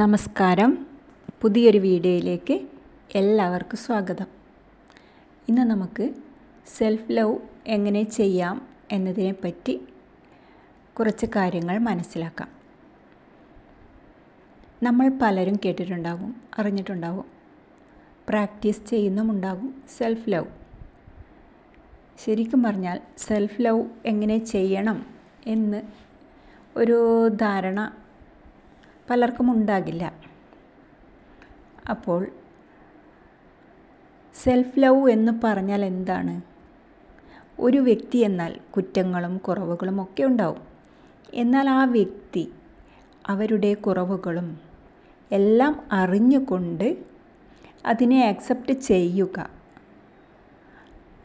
നമസ്കാരം. പുതിയൊരു വീഡിയോയിലേക്ക് എല്ലാവർക്കും സ്വാഗതം. ഇന്ന് നമുക്ക് സെൽഫ് ലവ് എങ്ങനെ ചെയ്യാം എന്നതിനെ പറ്റി കുറച്ച് കാര്യങ്ങൾ മനസ്സിലാക്കാം. നമ്മൾ പലരും കേട്ടിട്ടുണ്ടാകും അറിഞ്ഞിട്ടുണ്ടാകും പ്രാക്ടീസ് ചെയ്യുന്നുമുണ്ടാകും സെൽഫ് ലവ് ശരിക്കും പറഞ്ഞാൽ സെൽഫ് ലവ് എങ്ങനെ ചെയ്യണം എന്ന് ഒരു ധാരണ പലർക്കും ഉണ്ടാകില്ല. അപ്പോൾ സെൽഫ് ലവ് എന്ന് പറഞ്ഞാൽ എന്താണ്? ഒരു വ്യക്തി എന്നാൽ കുറ്റങ്ങളും കുറവുകളും ഒക്കെ ഉണ്ടാവും. എന്നാൽ ആ വ്യക്തി അവരുടെ കുറവുകളും എല്ലാം അറിഞ്ഞുകൊണ്ട് അതിനെ ആക്സെപ്റ്റ് ചെയ്യുക.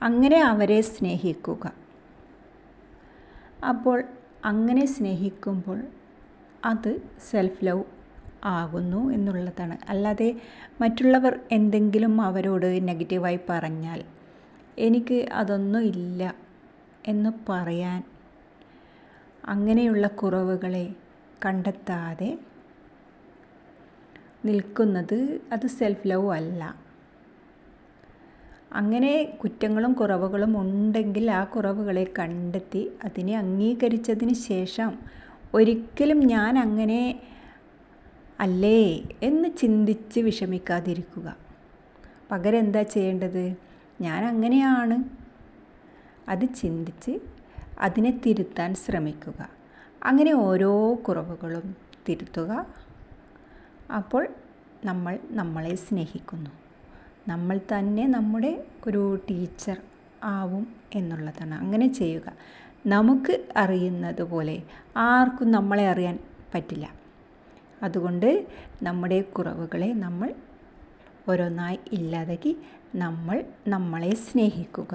അങ്ങനെ അവരെ സ്നേഹിക്കുക. അപ്പോൾ അങ്ങനെ സ്നേഹിക്കുമ്പോൾ അത് സെൽഫ് ലവ് ആകുന്നു എന്നുള്ളതാണ്. അല്ലാതെ മറ്റുള്ളവർ എന്തെങ്കിലും അവരോട് നെഗറ്റീവായി പറഞ്ഞാൽ എനിക്ക് അതൊന്നും ഇല്ല എന്ന് പറയാൻ അങ്ങനെയുള്ള കുറവുകളെ കണ്ടെത്താതെ നിൽക്കുന്നത് അത് സെൽഫ് ലവ് അല്ല. അങ്ങനെ കുറ്റങ്ങളും കുറവുകളും ഉണ്ടെങ്കിൽ ആ കുറവുകളെ കണ്ടെത്തി അതിനെ അംഗീകരിച്ചതിന് ശേഷം ഒരിക്കലും ഞാൻ അങ്ങനെ അല്ലേ എന്ന് ചിന്തിച്ച് വിഷമിക്കാതിരിക്കുക. പകരം എന്താ ചെയ്യേണ്ടത്? ഞാൻ അങ്ങനെയാണ്. അത് ചിന്തിച്ച് അതിനെ തിരുത്താൻ ശ്രമിക്കുക. അങ്ങനെ ഓരോ കുറവുകളും തിരുത്തുക. അപ്പോൾ നമ്മൾ നമ്മളെ സ്നേഹിക്കുന്നു. നമ്മൾ തന്നെ നമ്മുടെ ഒരു ടീച്ചർ ആവും എന്നുള്ളതാണ്. അങ്ങനെ ചെയ്യുക. നമുക്ക് അറിയുന്നത് പോലെ ആർക്കും നമ്മളെ അറിയാൻ പറ്റില്ല. അതുകൊണ്ട് നമ്മുടെ കുറവുകളെ നമ്മൾ ഓരോന്നായി ഇല്ലാതാക്കി നമ്മൾ നമ്മളെ സ്നേഹിക്കുക.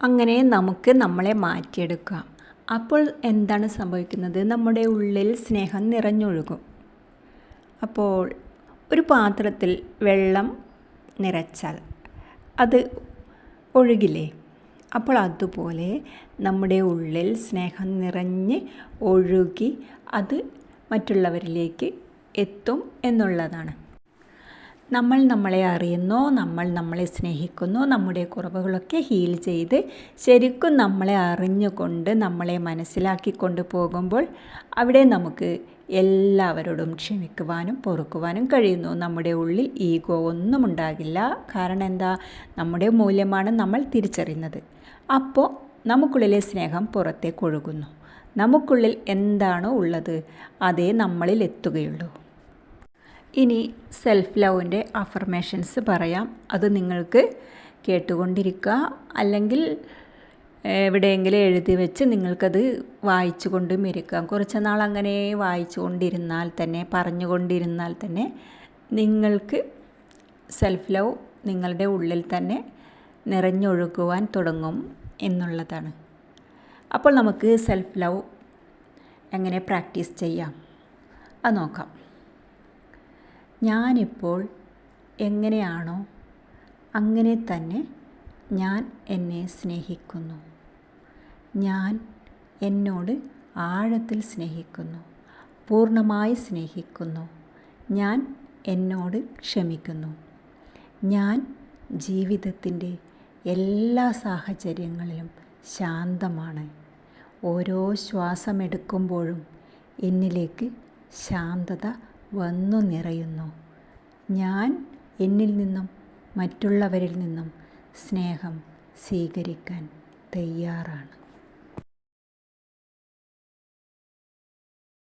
അങ്ങനെ നമുക്ക് നമ്മളെ മാറ്റിയെടുക്കാം അപ്പോൾ എന്താണ് സംഭവിക്കുന്നത്? നമ്മുടെ ഉള്ളിൽ സ്നേഹം നിറഞ്ഞൊഴുകും. അപ്പോൾ ഒരു പാത്രത്തിൽ വെള്ളം നിറച്ചാൽ അത് ഒഴുകില്ലേ? അപ്പോൾ അതുപോലെ നമ്മുടെ ഉള്ളിൽ സ്നേഹം നിറഞ്ഞ് ഒഴുകി അത് മറ്റുള്ളവരിലേക്ക് എത്തും എന്നുള്ളതാണ്. നമ്മൾ നമ്മളെ അറിയുന്നു നമ്മൾ നമ്മളെ സ്നേഹിക്കുന്നു നമ്മുടെ കുറവുകളൊക്കെ ഹീൽ ചെയ്ത് ശരിക്കും നമ്മളെ അറിഞ്ഞുകൊണ്ട് നമ്മളെ മനസ്സിലാക്കിക്കൊണ്ട് പോകുമ്പോൾ അവിടെ നമുക്ക് എല്ലാവരോടും ക്ഷമിക്കുവാനും പൊറുക്കുവാനും കഴിയുന്നു. നമ്മുടെ ഉള്ളിൽ ഈഗോ ഒന്നും ഉണ്ടാകില്ല. കാരണം എന്താ? നമ്മുടെ മൂല്യമാണ് നമ്മൾ തിരിച്ചറിയുന്നത്. അപ്പോൾ നമുക്കുള്ളിലെ സ്നേഹം പുറത്തേക്ക് ഒഴുകുന്നു. നമുക്കുള്ളിൽ എന്താണോ ഉള്ളത് അതേ നമ്മളിൽ എത്തുകയുള്ളൂ. ഇനി സെൽഫ് ലവിന്റെ അഫർമേഷൻസ് പറയാം. അത് നിങ്ങൾക്ക് കേട്ടുകൊണ്ടിരിക്കുക. അല്ലെങ്കിൽ എവിടെയെങ്കിലും എഴുതി വെച്ച് നിങ്ങൾക്കത് വായിച്ചു കൊണ്ടും ഇരിക്കാം കുറച്ച് നാൾ അങ്ങനെ വായിച്ചു കൊണ്ടിരുന്നാൽ തന്നെ പറഞ്ഞുകൊണ്ടിരുന്നാൽ തന്നെ നിങ്ങൾക്ക് സെൽഫ് ലവ് നിങ്ങളുടെ ഉള്ളിൽ തന്നെ നിറഞ്ഞൊഴുകുവാൻ തുടങ്ങും. എന്നുള്ളതാണ്. അപ്പോൾ നമുക്ക് സെൽഫ് ലവ് എങ്ങനെ പ്രാക്ടീസ് ചെയ്യാം? അത് നോക്കാം. ഞാനിപ്പോൾ എങ്ങനെയാണോ അങ്ങനെ തന്നെ ഞാൻ എന്നെ സ്നേഹിക്കുന്നു. ഞാൻ എന്നോട് ആഴത്തിൽ സ്നേഹിക്കുന്നു. പൂർണമായി സ്നേഹിക്കുന്നു. ഞാൻ എന്നോട് ക്ഷമിക്കുന്നു. ഞാൻ ജീവിതത്തിന്റെ എല്ലാ സാഹചര്യങ്ങളിലും ശാന്തമാണ്. ഓരോ ശ്വാസമെടുക്കുമ്പോഴും എന്നിലേക്ക് ശാന്തത വന്നു നിറയുന്നു. ഞാൻ എന്നിൽ നിന്നും മറ്റുള്ളവരിൽ നിന്നും സ്നേഹം സ്വീകരിക്കാൻ തയ്യാറാണ്.